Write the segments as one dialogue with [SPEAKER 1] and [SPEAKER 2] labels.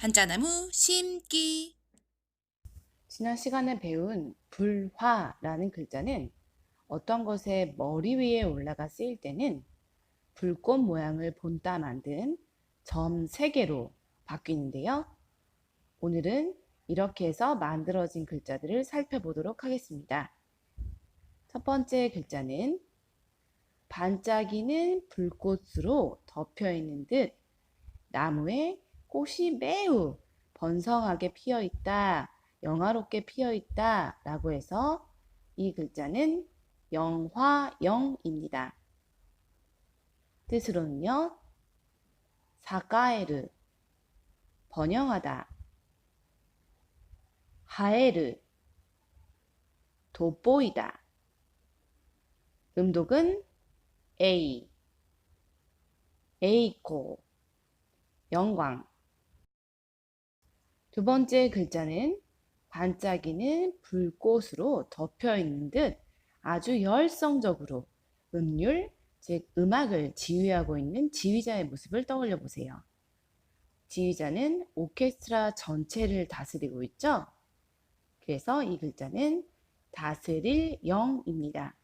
[SPEAKER 1] 한자나무 심기
[SPEAKER 2] 지난 시간에 배운 불화라는 글자는 어떤 것의 머리 위에 올라가 쓰일 때는 불꽃 모양을 본따 만든 점 3개로 바뀌는데요. 오늘은 이렇게 해서 만들어진 글자들을 살펴보도록 하겠습니다. 첫 번째 글자는 반짝이는 불꽃으로 덮여 있는 듯 나무에 꽃이 매우 번성하게 피어 있다, 영화롭게 피어 있다 라고 해서 이 글자는 영화영입니다. 뜻으로는요, 사카에르, 번영하다, 하에르, 돋보이다. 음독은 A, 에이코, 영광. 두 번째 글자는 반짝이는 불꽃으로 덮여 있는 듯 아주 열성적으로 음률, 즉 음악을 지휘하고 있는 지휘자의 모습을 떠올려 보세요. 지휘자는 오케스트라 전체를 다스리고 있죠. 그래서 이 글자는 다스릴 영입니다.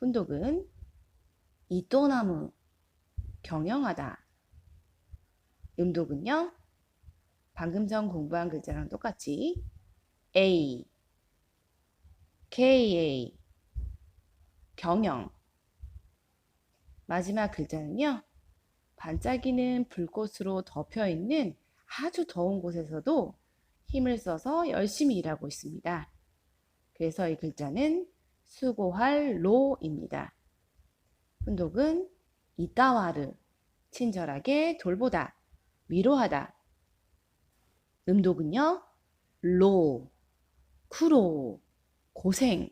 [SPEAKER 2] 훈독은 이또나무, 경영하다. 음독은요, 방금 전 공부한 글자랑 똑같이 A, KA, 경영. 마지막 글자는요, 반짝이는 불꽃으로 덮여 있는 아주 더운 곳에서도 힘을 써서 열심히 일하고 있습니다. 그래서 이 글자는 수고할 로입니다. 훈독은 이따와르, 친절하게 돌보다, 위로하다. 음독은요, 로, 쿠로, 고생.